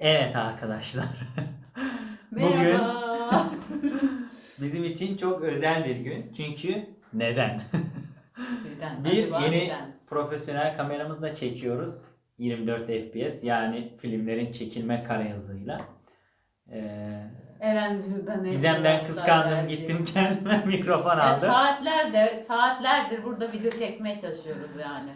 Evet arkadaşlar. Bugün Merhaba. bizim için çok özel bir gün. Çünkü neden? Neden? bir Acaba yeni neden? profesyonel kameramızla çekiyoruz. 24 FPS yani filmlerin çekilme kare hızıyla. Ee, Eren bizden Gizem'den kıskandım gittim kendime mikrofon Ya aldım. saatlerdir, saatlerdir burada video çekmeye çalışıyoruz yani.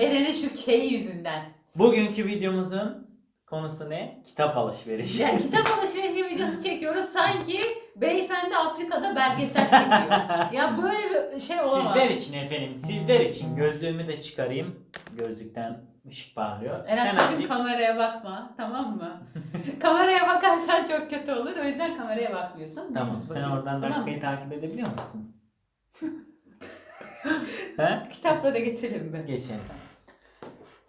Eren'in şu keyi yüzünden. Bugünkü videomuzun konusu ne? Kitap alışverişi. Yani kitap alışverişi videosu çekiyoruz sanki beyefendi Afrika'da belgesel çekiyor. ya böyle bir şey olamaz. Sizler için efendim, sizler için gözlüğümü de çıkarayım. Gözlükten ışık parlıyor. Eren sakın Hemencik- kameraya bakma tamam mı? kameraya bakarsan çok kötü olur o yüzden kameraya bakmıyorsun. Tamam, dümdüz sen bakıyorsun, oradan tamam mı? dakikayı takip edebiliyor musun? He? Kitapla da geçelim mi? Geçelim.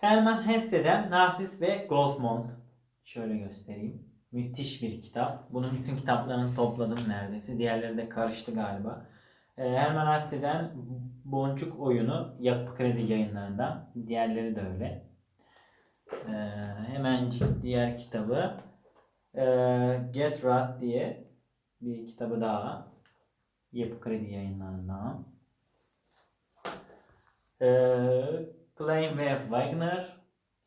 Hermann Hesse'den Narsis ve Goldmont. Şöyle göstereyim. Müthiş bir kitap. Bunun bütün kitaplarını topladım neredeyse. Diğerleri de karıştı galiba. Ee, Hermann Hesse'den Boncuk Oyunu Yapı Kredi yayınlarından. Diğerleri de öyle. Ee, hemen diğer kitabı ee, Get Right diye bir kitabı daha. Yapı Kredi yayınlarından. Ee, Klein ve Wagner.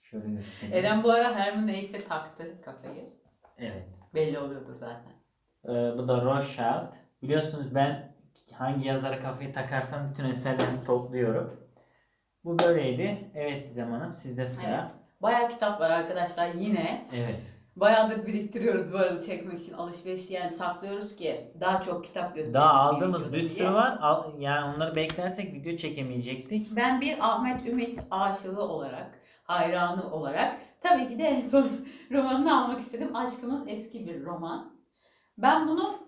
Şöyle göstereyim. Eren bu ara Herman neyse taktı kafayı. Evet. Belli oluyordur zaten. Ee, bu da Rothschild. Biliyorsunuz ben hangi yazara kafayı takarsam bütün eserlerini topluyorum. Bu böyleydi. Evet Gizem Hanım sizde sıra. Evet. Bayağı kitap var arkadaşlar yine. Evet. Bayağıdır biriktiriyoruz bu arada çekmek için alışveriş yani saklıyoruz ki daha çok kitap gösterelim. Daha aldığımız bir sürü var. Al- yani onları beklersek video çekemeyecektik. Ben bir Ahmet Ümit aşığı olarak, hayranı olarak tabii ki de en son romanını almak istedim. Aşkımız eski bir roman. Ben bunu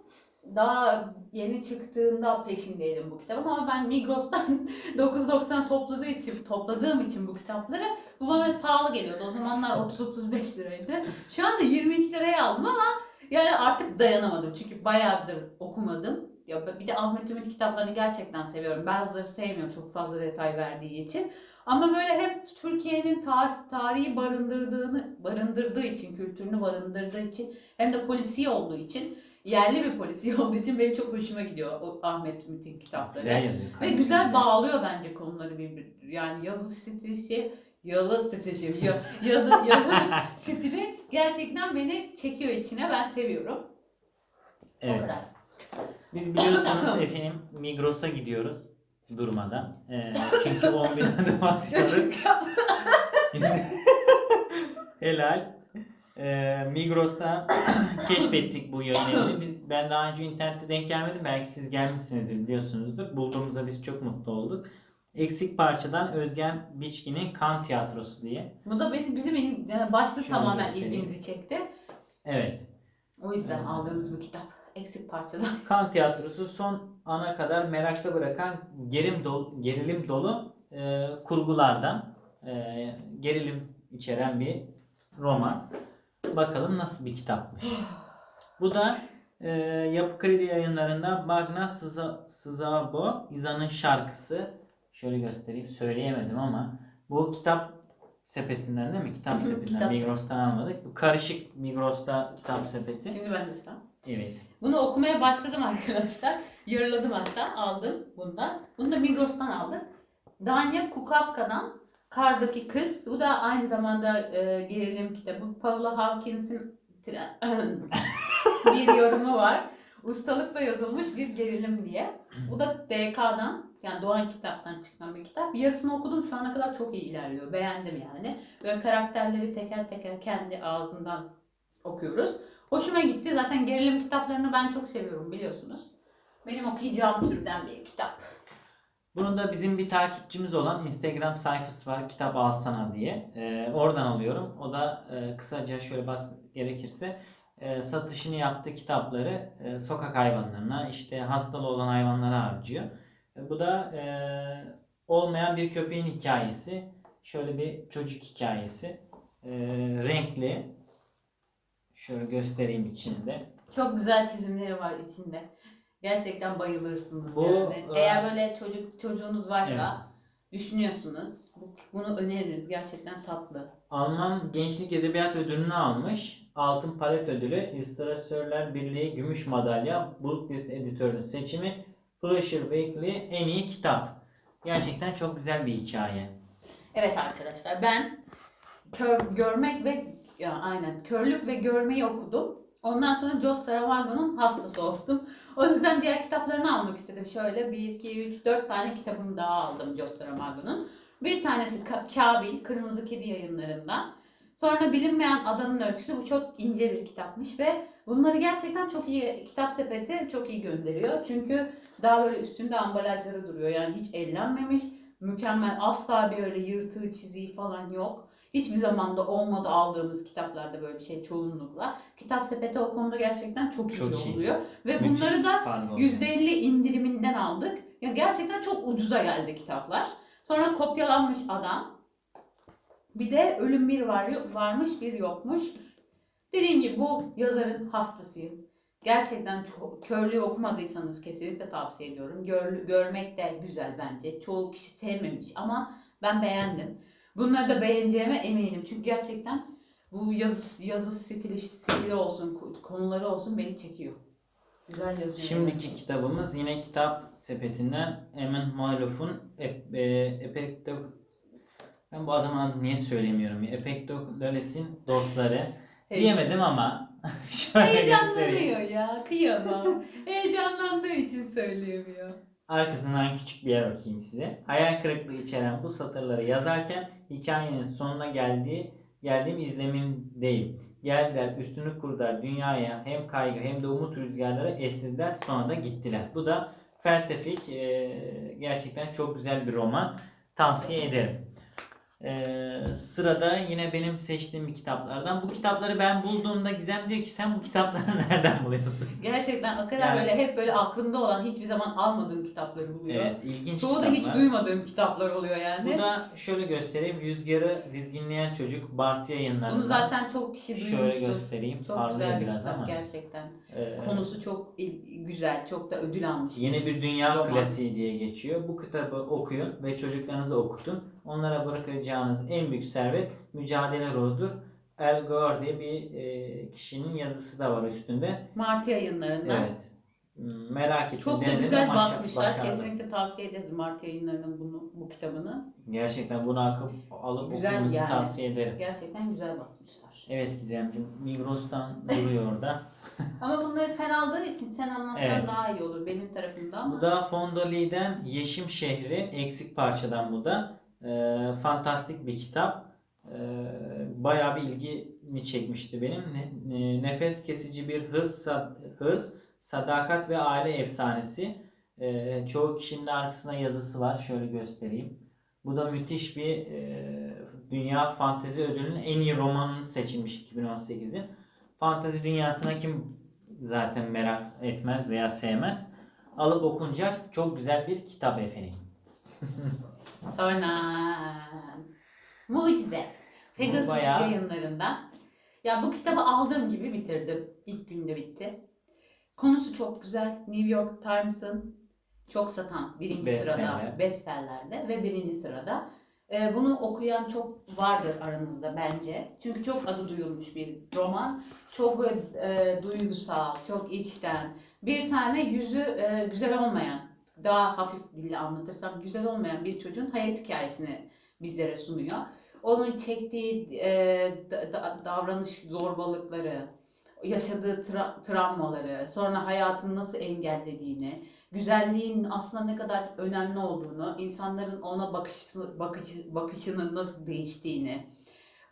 daha yeni çıktığında peşindeydim bu kitabın ama ben Migros'tan 9.90 topladığı için topladığım için bu kitapları bu bana pahalı geliyordu. O zamanlar 30-35 liraydı. Şu anda 22 liraya aldım ama yani artık dayanamadım çünkü bayağıdır okumadım. Ya bir de Ahmet Ümit kitaplarını gerçekten seviyorum. Bazıları sevmiyorum çok fazla detay verdiği için. Ama böyle hep Türkiye'nin tar- tarihi barındırdığını barındırdığı için, kültürünü barındırdığı için hem de polisiye olduğu için, yerli bir polisiye olduğu için benim çok hoşuma gidiyor o Ahmet Ümit'in kitapları. Güzel yazıyor. Ve güzel bağlıyor bence konuları birbirine. Yani yazı stili, yalı stili, ya, yazı, yazı stili gerçekten beni çekiyor içine. Ben seviyorum. O Evet. kadar. Biz biliyorsunuz efendim Migros'a gidiyoruz durmadan. Ee, çünkü 10 bin adım atıyoruz. Helal. Ee, Migros'ta keşfettik bu yayın evini. Biz ben daha önce internette denk gelmedim. Belki siz gelmişsinizdir biliyorsunuzdur. Bulduğumuzda biz çok mutlu olduk. Eksik parçadan Özgen Biçkin'in Kan Tiyatrosu diye. Bu da benim bizim il- yani başlık Şöyle tamamen göstereyim. ilgimizi çekti. Evet. O yüzden Evet. aldığımız bu kitap. Eksik parçadan. Kan Tiyatrosu son ana kadar merakta bırakan gerilim dolu, gerilim dolu e, kurgulardan e, gerilim içeren bir roman. Bakalım nasıl bir kitapmış. Bu da e, Yapı Kredi yayınlarında Magna Sıza, Sızabo İza'nın şarkısı. Şöyle göstereyim. Söyleyemedim ama bu kitap sepetinden değil mi? Kitap hı, sepetinden. kitap Migros'tan almadık. Bu karışık Migros'ta kitap sepeti. Şimdi ben de sıra. Evet. Bunu okumaya başladım arkadaşlar. Yarıladım hatta. Aldım bundan. Bunu da Migros'tan aldık. Danya Kukavka'dan Kardaki Kız. Bu da aynı zamanda e, gerilim kitabı. Paula Hawkins'in bir yorumu var. Ustalıkla yazılmış bir gerilim diye. Bu da DK'dan yani Doğan kitaptan çıkan bir kitap. Yarısını okudum. Şu ana kadar çok iyi ilerliyor. Beğendim yani. Böyle karakterleri teker teker kendi ağzından okuyoruz. Hoşuma gitti. Zaten gerilim kitaplarını ben çok seviyorum biliyorsunuz. Benim okuyacağım türden bir kitap. Bunun da bizim bir takipçimiz olan Instagram sayfası var kitap alsana diye. Ee, oradan alıyorum. O da e, kısaca şöyle bahsetmek gerekirse e, satışını yaptığı kitapları e, sokak hayvanlarına işte hastalı olan hayvanlara harcıyor. E, bu da e, olmayan bir köpeğin hikayesi. Şöyle bir çocuk hikayesi. E, renkli. Şöyle göstereyim içinde. Çok güzel çizimleri var içinde. Gerçekten bayılırsınız Bu, yani. e, Eğer böyle çocuk çocuğunuz varsa düşünüyorsunuz? Bu- Bunu öneririz. Gerçekten tatlı. Alman Gençlik Edebiyat Ödülünü almış. Altın Palet Ödülü, İllüstratörler Birliği Gümüş Madalya, Booklist Editörü'nün seçimi, Pusher Weekly en iyi kitap. Gerçekten çok güzel bir hikaye. Evet arkadaşlar ben kör, görmek ve ya aynen körlük ve görmeyi okudum. Ondan sonra Jos Saramago'nun hastası oldum. O yüzden diğer kitaplarını almak istedim. Şöyle 1, 2, 3, 4 tane kitabını daha aldım Jos Saramago'nun. Bir tanesi Ka- Kabil, Kırmızı Kedi yayınlarından. Sonra Bilinmeyen Adanın Öyküsü. Bu çok ince bir kitapmış ve bunları gerçekten çok iyi, kitap sepeti çok iyi gönderiyor. Çünkü daha böyle üstünde ambalajları duruyor. Yani hiç ellenmemiş mükemmel asla bir öyle yırtığı çiziği falan yok. Hiçbir zamanda olmadı aldığımız kitaplarda böyle bir şey çoğunlukla. Kitap sepeti o konuda gerçekten çok iyi Çok iyi. oluyor. Ve Müthiş bunları da kargo. %50 indiriminden aldık. Ya gerçekten çok ucuza geldi kitaplar. Sonra kopyalanmış adam. Bir de ölüm bir var varmış bir yokmuş. Dediğim gibi bu yazarın hastasıyım. Gerçekten çok körlüğü okumadıysanız kesinlikle tavsiye ediyorum. Gör, görmek de güzel bence. Çoğu kişi sevmemiş ama ben beğendim. Bunları da beğeneceğime eminim. Çünkü gerçekten bu yazı, yazı stili, stili olsun, konuları olsun beni çekiyor. Güzel yazıyor. Şimdiki kitabımız yine kitap sepetinden Emin Maluf'un e, Epektok ben bu adamın adını niye söylemiyorum ya? Epektokles'in dostları. Diyemedim ama şöyle göstereyim. Heyecanlanıyor ya. Kıyamam. Heyecanlandığı için söyleyemiyor. Arkasından küçük bir yer okuyayım size. Hayal kırıklığı içeren bu satırları yazarken hikayenin sonuna geldiği geldiğim izlemindeyim. Geldiler üstünü kurdular dünyaya hem kaygı hem de umut rüzgarları esnediler sonra da gittiler. Bu da felsefik gerçekten çok güzel bir roman. Tavsiye ederim. E, sırada yine benim seçtiğim bir kitaplardan. Bu kitapları ben bulduğumda Gizem diyor ki sen bu kitapları nereden buluyorsun? Gerçekten o kadar Yani- böyle hep böyle aklımda olan hiçbir zaman almadığım kitapları buluyor. Evet ilginç Çoğu da kitaplar. hiç duymadığım kitaplar oluyor yani. Bu da şöyle göstereyim. Rüzgarı dizginleyen çocuk Bart yayınlarından. Bunu zaten çok kişi duymuştu. şöyle göstereyim. Çok Parlıyor güzel bir biraz kitap ama. gerçekten. Ee, Konusu çok il- güzel, çok da ödül almış. Yeni bir dünya Roman. klasiği diye geçiyor. Bu kitabı okuyun ve çocuklarınıza okutun. Onlara bırakacağınız en büyük servet mücadele ruhudur. El Gore diye bir e, kişinin yazısı da var üstünde. Mart yayınlarından. Evet. Hmm, Merak ettim. Çok da güzel basmışlar. başardım. Kesinlikle tavsiye ederiz Mart yayınlarının bunu, bu kitabını. Gerçekten bunu akıp alıp Güzel okumanızı yani. tavsiye ederim. Gerçekten güzel basmışlar. Evet Gizemciğim. Migros'tan duruyor orada. Ama bunları sen aldığın için sen anlatsan Evet. daha iyi olur benim tarafımda ama. Bu da Fondoli'den Yeşim Şehri eksik parçadan bu da. Ee, fantastik bir kitap. Ee, bayağı bir ilgimi çekmişti benim. Ne- ne- nefes kesici bir hız, hız, sadakat ve aile efsanesi. Ee, çoğu kişinin de arkasında yazısı var. Şöyle göstereyim. Bu da müthiş bir e, Dünya Fantezi Ödülü'nün en iyi romanını seçilmiş 2018'in. Fantezi dünyasına kim zaten merak etmez veya sevmez alıp okunacak çok güzel bir kitap efendim. Sonra Mucize. Pegasus bayağı- yayınlarından. Ya bu kitabı aldığım gibi bitirdim. İlk günde bitti. Konusu çok güzel. New York Times'ın çok satan birinci Bestseller. sırada bestsellerde ve birinci sırada. Ee, bunu okuyan çok vardır aranızda bence. Çünkü çok adı duyulmuş bir roman. Çok e, duygusal, çok içten. Bir tane yüzü e, güzel olmayan, daha hafif dille anlatırsam güzel olmayan bir çocuğun hayat hikayesini bizlere sunuyor. Onun çektiği e, da- da- davranış zorbalıkları, yaşadığı tra- travmaları, sonra hayatını nasıl engellediğini, güzelliğin aslında ne kadar önemli olduğunu, insanların ona bakışı, bakışı, bakışının nasıl değiştiğini,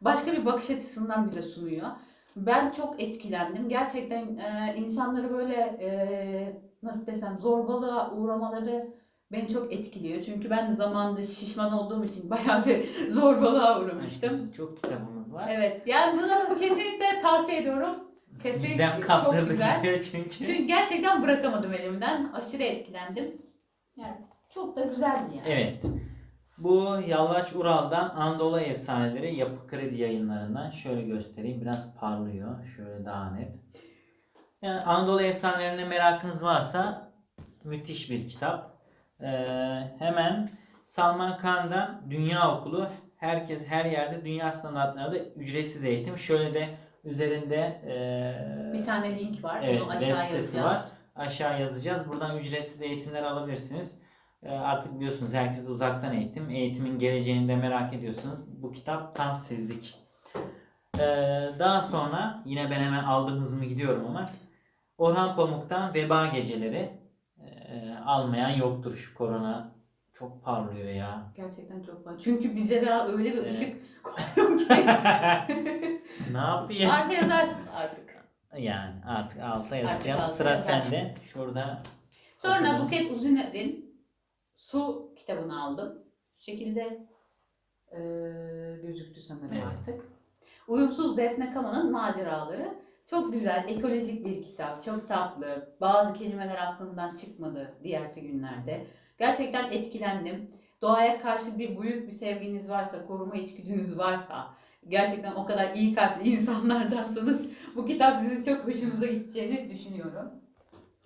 başka bir bakış açısından bize sunuyor. Ben çok etkilendim. Gerçekten e, insanları böyle e, nasıl desem zorbalığa uğramaları beni çok etkiliyor. Çünkü ben de zamanında şişman olduğum için bayağı bir zorbalığa uğramıştım. Çok kitabımız var. Evet yani bunu kesinlikle tavsiye ediyorum. Kesinlikle Bizden çok güzel. gidiyor çünkü. Çünkü gerçekten bırakamadım elimden. Aşırı etkilendim. Yani çok da güzeldi yani. Evet. Bu Yalvaç Ural'dan Anadolu Efsaneleri Yapı Kredi yayınlarından şöyle göstereyim. Biraz parlıyor. Şöyle daha net. Yani Anadolu Efsanelerine merakınız varsa müthiş bir kitap. Ee, hemen Salman Khan'dan Dünya Okulu. Herkes her yerde dünya standartlarında ücretsiz eğitim. Şöyle de üzerinde eee, Bir tane link var. Evet, Onu aşağı yazacağız. var. aşağı yazacağız. Buradan ücretsiz eğitimler alabilirsiniz. Eee, Artık biliyorsunuz herkes uzaktan eğitim. Eğitimin geleceğini de merak ediyorsanız bu kitap tam sizlik. Eee, Daha sonra yine ben hemen aldım hızımı gidiyorum ama Orhan Pamuk'tan Veba Geceleri Eee, almayan yoktur şu korona çok parlıyor ya. Gerçekten çok var. Çünkü bize ben öyle bir Evet. ışık koydum ki. ne yapayım? Artı yazarsın artık. Yani artık alta yazacağım. alta Sıra yazarsın. sende. Şurada Sonra Okudum. Buket Uzuner'in Su kitabını aldım. Şu şekilde eee, gözüktü sanırım Evet. artık. Uyumsuz Defne Kama'nın maceraları. Çok güzel, ekolojik bir kitap. Çok tatlı. Bazı kelimeler aklımdan çıkmadı diğersi günlerde. Gerçekten etkilendim. Doğaya karşı bir büyük bir sevginiz varsa, koruma içgüdünüz varsa, gerçekten o kadar iyi kalpli insanlardansınız. Bu kitap sizin çok hoşunuza gideceğini düşünüyorum.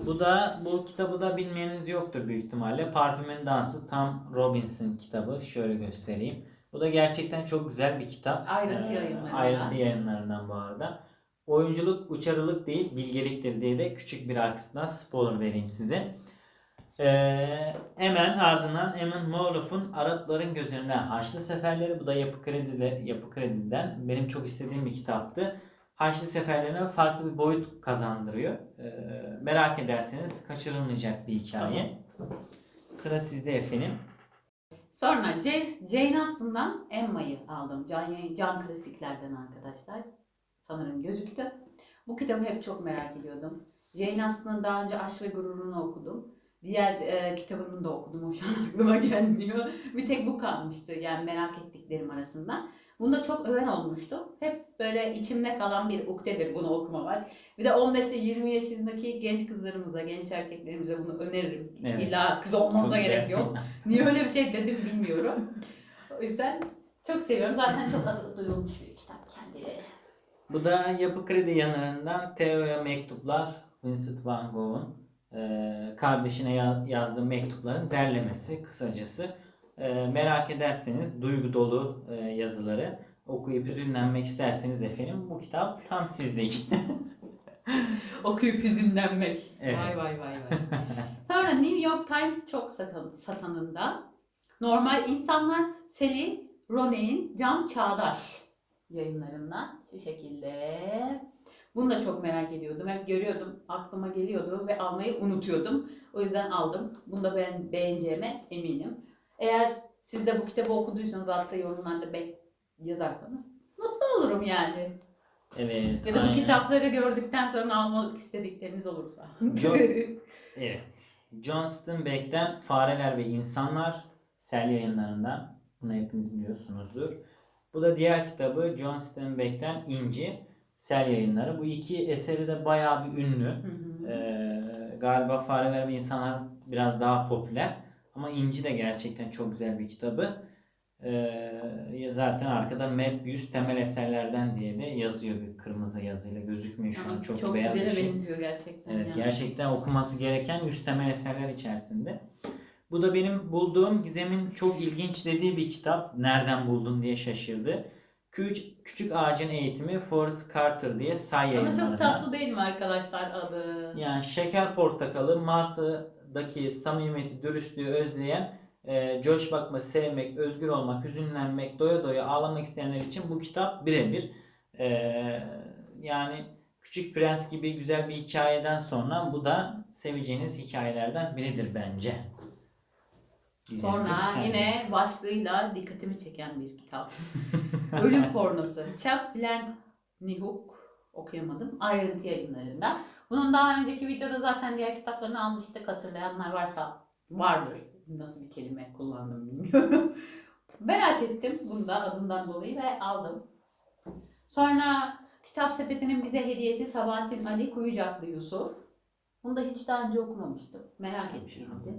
Bu da bu kitabı da bilmeyeniniz yoktur büyük ihtimalle. Parfümün Dansı tam Robinson kitabı. Şöyle göstereyim. Bu da gerçekten çok güzel bir kitap. Ayrıntı Ee, yayınlarından. Ayrıntı yayınlarından bu arada. Oyunculuk uçarılık değil bilgeliktir diye de küçük bir arkasından spoiler vereyim size. Ee, hemen ardından Emin Moloff'un Arapların Gözünden Haçlı Seferleri. Bu da Yapı Kredi'de, Yapı Kredi'den benim çok istediğim bir kitaptı. Haçlı Seferlerine farklı bir boyut kazandırıyor. Ee, merak ederseniz kaçırılmayacak bir hikaye. Sıra sizde efendim. Sonra Jane, Austen'dan Emma'yı aldım. Can, can klasiklerden arkadaşlar. Sanırım gözüktü. Bu kitabı hep çok merak ediyordum. Jane Austen'ın daha önce Aşk ve Gurur'unu okudum. Diğer e, kitabını da okudum. O şu an aklıma gelmiyor. Bir tek bu kalmıştı yani merak ettiklerim arasından. Bunda çok öven olmuştu. Hep böyle içimde kalan bir ukdedir bunu okumamak. Bir de 15 ile 20 yaşındaki genç kızlarımıza, genç erkeklerimize bunu öneririm. Evet. İlla kız olmanıza Çok güzel. gerek yok. Niye öyle bir şey dedim bilmiyorum. O yüzden çok seviyorum. Zaten çok adı duyulmuş bir. Bu da Yapı Kredi yanlarından Theo'ya mektuplar Vincent van Gogh'un e, kardeşine ya- yazdığı mektupların derlemesi kısacası. E, merak ederseniz duygu dolu e, yazıları okuyup hüzünlenmek isterseniz efendim bu kitap tam sizlik. Okuyup hüzünlenmek. Evet. Vay vay vay vay. Sonra New York Times çok satan, satanında Normal İnsanlar Sally Rooney'in Can Çağdaş yayınlarından şu şekilde. Bunu da çok merak ediyordum. Hep görüyordum, aklıma geliyordu ve almayı unutuyordum. O yüzden aldım. Bunu da ben beğeneceğime eminim. Eğer siz de bu kitabı okuduysanız altta yorumlarda be yazarsanız mutlu olurum yani. evet. Ya da bu aynen. kitapları gördükten sonra almak istedikleriniz olursa. John- Evet. John Steinbeck'ten Fareler ve İnsanlar Sel yayınlarından. Bunu hepiniz biliyorsunuzdur. Bu da diğer kitabı John Steinbeck'ten İnci Sel yayınları. Bu iki eseri de bayağı bir ünlü. Hı hı. Ee, galiba Fareler ve İnsanlar biraz daha popüler. Ama İnci de gerçekten çok güzel bir kitabı. Ee, zaten arkada Map 100 temel eserlerden diye de yazıyor bir kırmızı yazıyla gözükmüyor şu an çok, çok beyaz güzele ışık. benziyor gerçekten. Evet ya. gerçekten okunması gereken üst temel eserler içerisinde. Bu da benim bulduğum Gizem'in çok ilginç dediği bir kitap. Nereden buldun diye şaşırdı. Küçük, Küçük Ağacın Eğitimi Forrest Carter diye say Ama çok tatlı değil mi arkadaşlar adı? Yani şeker portakalı, Martı'daki samimiyeti, dürüstlüğü özleyen, e, coş bakma, sevmek, özgür olmak, hüzünlenmek, doya doya ağlamak isteyenler için bu kitap birebir. E, yani Küçük Prens gibi güzel bir hikayeden sonra bu da seveceğiniz hikayelerden biridir bence. Sonra yine başlığıyla dikkatimi çeken bir kitap. Ölüm pornosu. Chuck Blank-Nihuk okuyamadım. Ayrıntı yayınlarında. Bunun daha önceki videoda zaten diğer kitaplarını almıştık. Hatırlayanlar varsa vardır. Nasıl bir kelime kullandım bilmiyorum. Merak ettim. Bunu da adından dolayı ve aldım. Sonra kitap sepetinin bize hediyesi Sabahattin Ali Kuyucaklı Yusuf. Bunu da hiç daha önce okumamıştım. Merak ettiğimizi.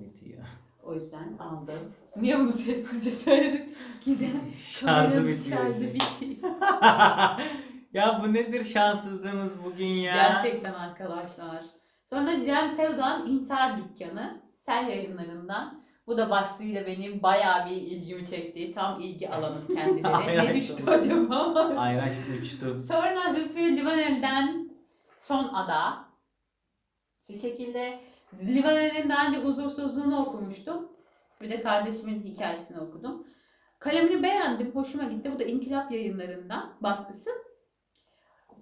O yüzden aldım. Niye bunu sessizce söyledin? Gizem. Şarjı kameranın bitiyor. Şarjı bitiyor. ya bu nedir şanssızlığımız bugün ya? Gerçekten arkadaşlar. Sonra Cem Teodoğan İntihar Dükkanı. Sel yayınlarından. Bu da başlığıyla benim bayağı bir ilgimi çekti. Tam ilgi alanım kendileri. ne Aynen. düştü acaba? Ayraç uçtu. Sonra Zülfü Livaneli'den Son Ada. Şu şekilde Livaneli'nin daha önce huzursuzluğunu okumuştum. Bir de kardeşimin hikayesini okudum. Kalemini beğendim, hoşuma gitti. Bu da İnkılap yayınlarından baskısı.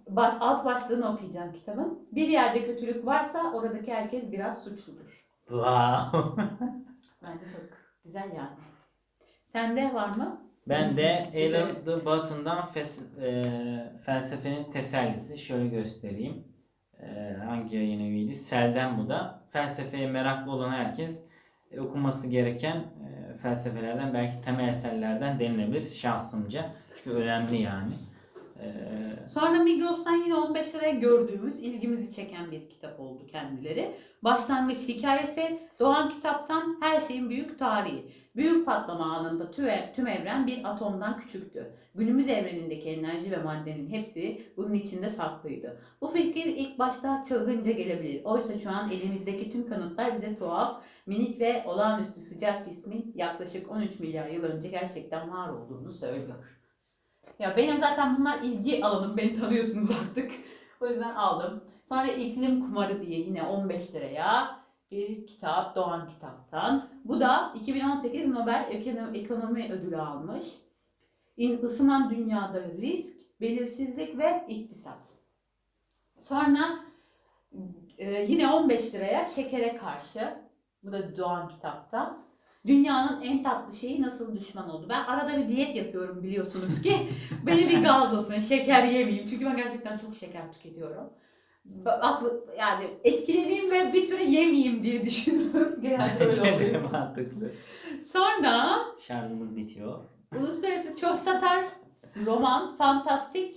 Baş, alt başlığını okuyacağım kitabın. Bir yerde kötülük varsa oradaki herkes biraz suçludur. Wow. Bence çok güzel yani. Sende var mı? Ben de Alan the Button'dan fes- e, felsefenin tesellisi şöyle göstereyim. E, hangi yayın eviydi? Selden bu da. Felsefeye meraklı olan herkes e, okuması gereken e, felsefelerden belki temel eserlerden denilebilir şahsımca. Çünkü önemli yani. E, Sonra Migros'tan yine 15 liraya gördüğümüz, ilgimizi çeken bir kitap oldu kendileri. Başlangıç hikayesi Doğan kitaptan her şeyin büyük tarihi. Büyük patlama anında tüm evren bir atomdan küçüktü. Günümüz evrenindeki enerji ve maddenin hepsi bunun içinde saklıydı. Bu fikir ilk başta çılgınca gelebilir. Oysa şu an elimizdeki tüm kanıtlar bize tuhaf, minik ve olağanüstü sıcak cismin yaklaşık 13 milyar yıl önce gerçekten var olduğunu söylüyor. Ya benim zaten bunlar ilgi alanım. Beni tanıyorsunuz artık. O yüzden aldım. Sonra iklim kumarı diye yine 15 liraya bir kitap Doğan Kitap'tan. Bu da 2018 Nobel Ekonomi, Ödülü almış. İn, ısınan dünyada risk, belirsizlik ve iktisat. Sonra e, yine 15 liraya şekere karşı. Bu da Doğan Kitap'tan. Dünyanın en tatlı şeyi nasıl düşman oldu? Ben arada bir diyet yapıyorum biliyorsunuz ki. Beni bir gazlasın, şeker yemeyeyim. Çünkü ben gerçekten çok şeker tüketiyorum. Aklı, yani etkileneyim ve bir süre yemeyeyim diye düşünüyorum. Genelde öyle bence oluyor. mantıklı. Sonra Şarjımız bitiyor. uluslararası çok satar roman, fantastik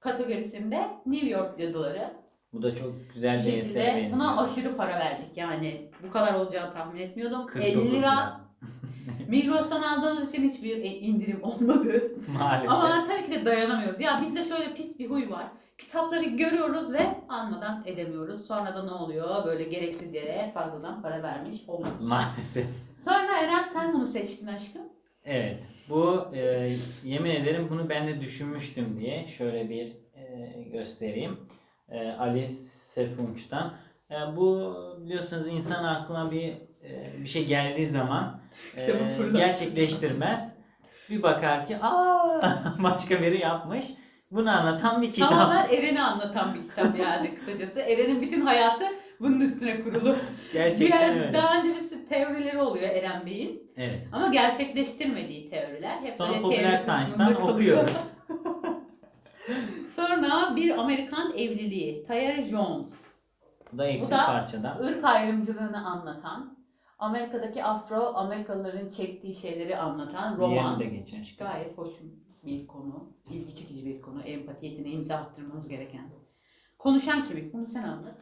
kategorisinde New York Cadıları. Bu da çok güzel bir şekilde benziyor. buna aşırı para verdik yani. Bu kadar olacağını tahmin etmiyordum. 49 50 lira. Migros'tan aldığımız için hiçbir e, indirim olmadı. Maalesef. Ama tabii ki de dayanamıyoruz. Ya bizde şöyle pis bir huy var. Kitapları görüyoruz ve almadan edemiyoruz. Sonra da ne oluyor? Böyle gereksiz yere fazladan para vermiş oluyoruz. Maalesef. Sonra Eren sen bunu seçtin aşkım. Evet. Bu e, yemin ederim bunu ben de düşünmüştüm diye şöyle bir e, göstereyim. E, Ali Sefunç'tan. E, bu biliyorsunuz insan aklına bir e, bir şey geldiği zaman e, gerçekleştirmez. Bir bakar ki aa başka biri yapmış. Bunu anlatan bir kitap. Tamamen Eren'i anlatan bir kitap yani kısacası. Eren'in bütün hayatı bunun üstüne kurulu. Gerçekten Diğer, öyle. Daha önce bir sürü teorileri oluyor Eren Bey'in. Evet. Ama gerçekleştirmediği teoriler. Hep Sonra popüler science'dan okuyoruz. Sonra bir Amerikan evliliği. Tyre Jones. Bu da eksik Bu da- parçadan. ırk ayrımcılığını anlatan, Amerika'daki Afro Amerikalıların çektiği şeyleri anlatan roman. Diğerini de geçen. Gayet hoş bir konu, ilgi çekici bir konu, empati yeteneği imza attırmamız gereken. Konuşan kemik, bunu sen anlat.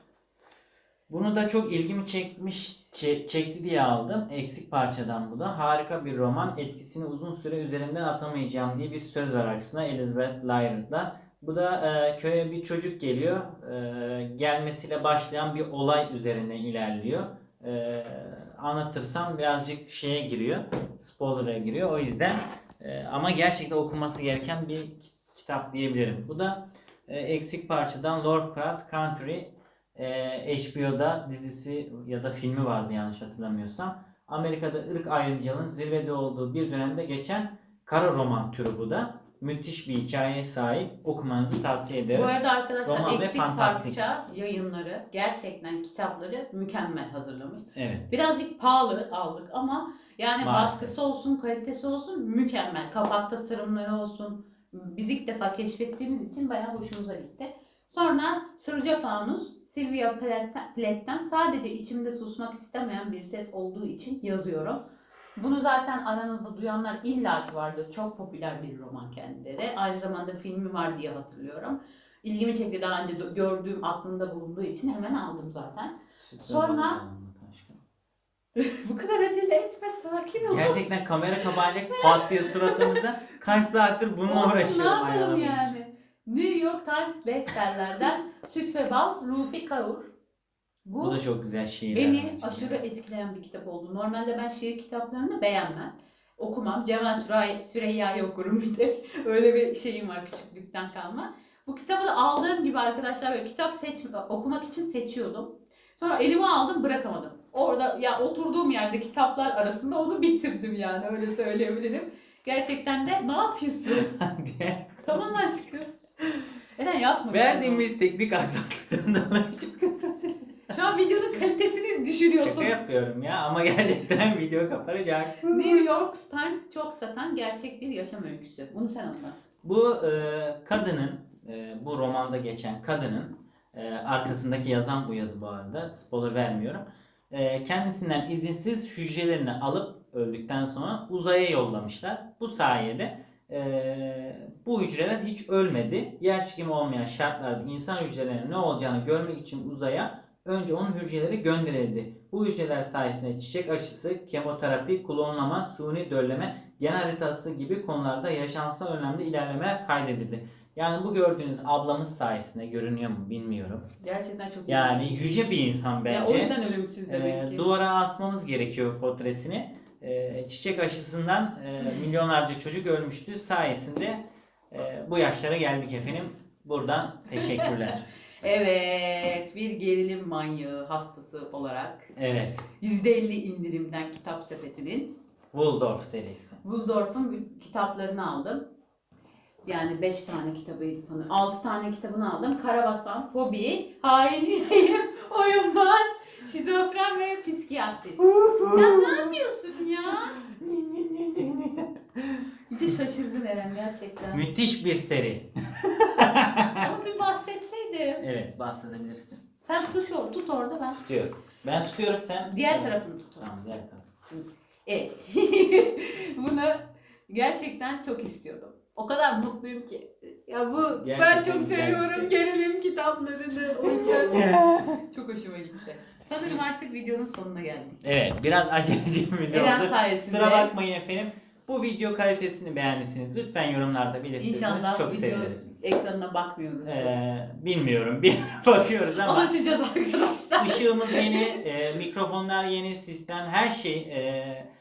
Bunu da çok ilgimi çekmiş çe- çekti diye aldım. Eksik parçadan bu da. Harika bir roman. Etkisini uzun süre üzerinden atamayacağım diye bir söz var arkasında Elizabeth Lyre'da. Bu da e, köye bir çocuk geliyor. E, gelmesiyle başlayan bir olay üzerine ilerliyor. E, anlatırsam birazcık şeye giriyor. Spoiler'a giriyor. O yüzden e, ama gerçekten okunması gereken bir ki- kitap diyebilirim. Bu da e, eksik parçadan Lovecraft Country ee, HBO'da dizisi ya da filmi vardı yanlış hatırlamıyorsam. Amerika'da ırk ayrımcılığının zirvede olduğu bir dönemde geçen kara roman türü bu da. Müthiş bir hikayeye sahip. Okumanızı tavsiye ederim. Bu arada arkadaşlar Roman eksik parça yayınları, gerçekten kitapları mükemmel hazırlamış. Evet. Birazcık pahalı aldık ama yani Maalesef. baskısı olsun, kalitesi olsun mükemmel. Kapakta sırımları olsun. Biz ilk defa keşfettiğimiz için bayağı hoşumuza gitti. Sonra Sırca Fanus, Plath'ten- Plath'ten sadece içimde susmak istemeyen bir ses olduğu için yazıyorum. Bunu zaten aranızda duyanlar illaki vardır. Çok popüler bir roman kendileri. Aynı zamanda filmi var diye hatırlıyorum. İlgimi çekti daha önce gördüğüm aklımda bulunduğu için hemen aldım zaten. Süper Sonra-. Bu kadar acele etme sakin ol. Gerçekten kamera kapanacak pat diye suratımıza. Kaç saattir bununla Olsun, ne uğraşıyorum. yapalım ayarlamak için. yani. New York Times bestsellerden Süt ve Bal Rupi Kaur. Bu, Bu da çok güzel şiirler. beni var. aşırı etkileyen bir kitap oldu. Normalde ben şiir kitaplarını beğenmem. Okumam. Cemal Süreyya'yı okurum bir de. Öyle bir şeyim var küçüklükten kalma. Bu kitabı da aldığım gibi arkadaşlar böyle kitap seç, okumak için seçiyordum. Sonra elime aldım bırakamadım. Orada ya oturduğum yerde kitaplar arasında onu bitirdim yani öyle söyleyebilirim. Gerçekten de ne yapıyorsun? diye. tamam aşkım. Eren yapma. Verdiğimiz teknik aksaklıktan dolayı çok özür. Şu an videonun kalitesini düşürüyorsun. Şaka yapıyorum ya ama gerçekten video kapanacak. New York Times çok satan gerçek bir yaşam öyküsü. Bunu sen anlat. Bu e, kadının, e, bu romanda geçen kadının e, arkasındaki yazan bu yazı bu arada spoiler vermiyorum. E, kendisinden izinsiz hücrelerini alıp öldükten sonra uzaya yollamışlar. Bu sayede e, bu hücreler hiç ölmedi. Yer çekimi olmayan şartlarda insan hücrelerinin ne olacağını görmek için uzaya önce onun hücreleri gönderildi. Bu hücreler sayesinde çiçek aşısı, kemoterapi, klonlama, suni dölleme, gen haritası gibi konularda yaşamsal önemli ilerlemeler kaydedildi. Yani bu gördüğünüz ablamız sayesinde görünüyor mu bilmiyorum. Gerçekten çok Yani yüce bir insan Ya o bence. yüzden ölümsüz demek Ee, ki. duvara asmamız gerekiyor portresini. Ee, çiçek aşısından e, milyonlarca çocuk ölmüştü. Sayesinde e, bu yaşlara geldik efendim. Buradan teşekkürler. Evet, bir gerilim manyağı hastası olarak evet. %50 indirimden kitap sepetinin Waldorf serisi. Waldorf'un kitaplarını aldım. Yani 5 tane kitabıydı sanırım. 6 tane kitabını aldım. Karabasan, Fobi, Hain Yüreğim, Oyunbaz, Şizofren ve Psikiyatrist. Sen ne yapıyorsun ya? Hiç şaşırdın Eren gerçekten. Müthiş bir seri. Evet bahsedebilirsin. Sen tut, or- tut orada ben. Tutuyorum. Ben tutuyorum sen. Diğer tarafını tut. Tamam diğer tarafı. Evet. Bunu gerçekten çok istiyordum. O kadar mutluyum ki. Ya bu ben Gerçekten çok güzel bir seviyorum şey. gerilim kitaplarını. Çok hoşuma gitti. Sanırım artık videonun sonuna geldik. Evet biraz aceleci bir video Eren oldu. sayesinde. Kusura bakmayın efendim. Bu video kalitesini beğendiyseniz lütfen yorumlarda belirtirseniz İnşallah çok video seviniriz. ekranına bakmıyoruz. Ee, bilmiyorum bir bakıyoruz ama Alışacağız arkadaşlar. ışığımız yeni, e, mikrofonlar yeni, sistem her şey e,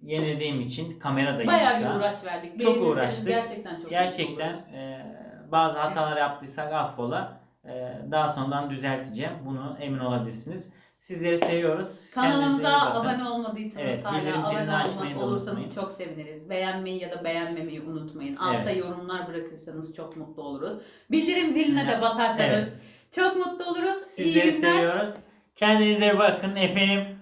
yenilediğim için kamera da yeni Bayağı şu bir an. uğraş verdik. Çok Beğenirseniz uğraştık. Gerçekten çok Gerçekten mutlu oluruz. e, bazı hatalar yaptıysak affola. E, daha sonradan düzelteceğim. Bunu emin olabilirsiniz. Sizleri seviyoruz. Kendinize iyi Kanalımıza bakın. abone olmadıysanız Evet, hala bildirim zilini abone açmayı olma, da olursanız unutmayın. çok seviniriz. Beğenmeyi ya da beğenmemeyi unutmayın. Altta Evet. yorumlar bırakırsanız çok mutlu oluruz. Bildirim ziline de Evet. basarsanız çok mutlu oluruz. İyi Sizleri günler. seviyoruz. Kendinize bakın efendim.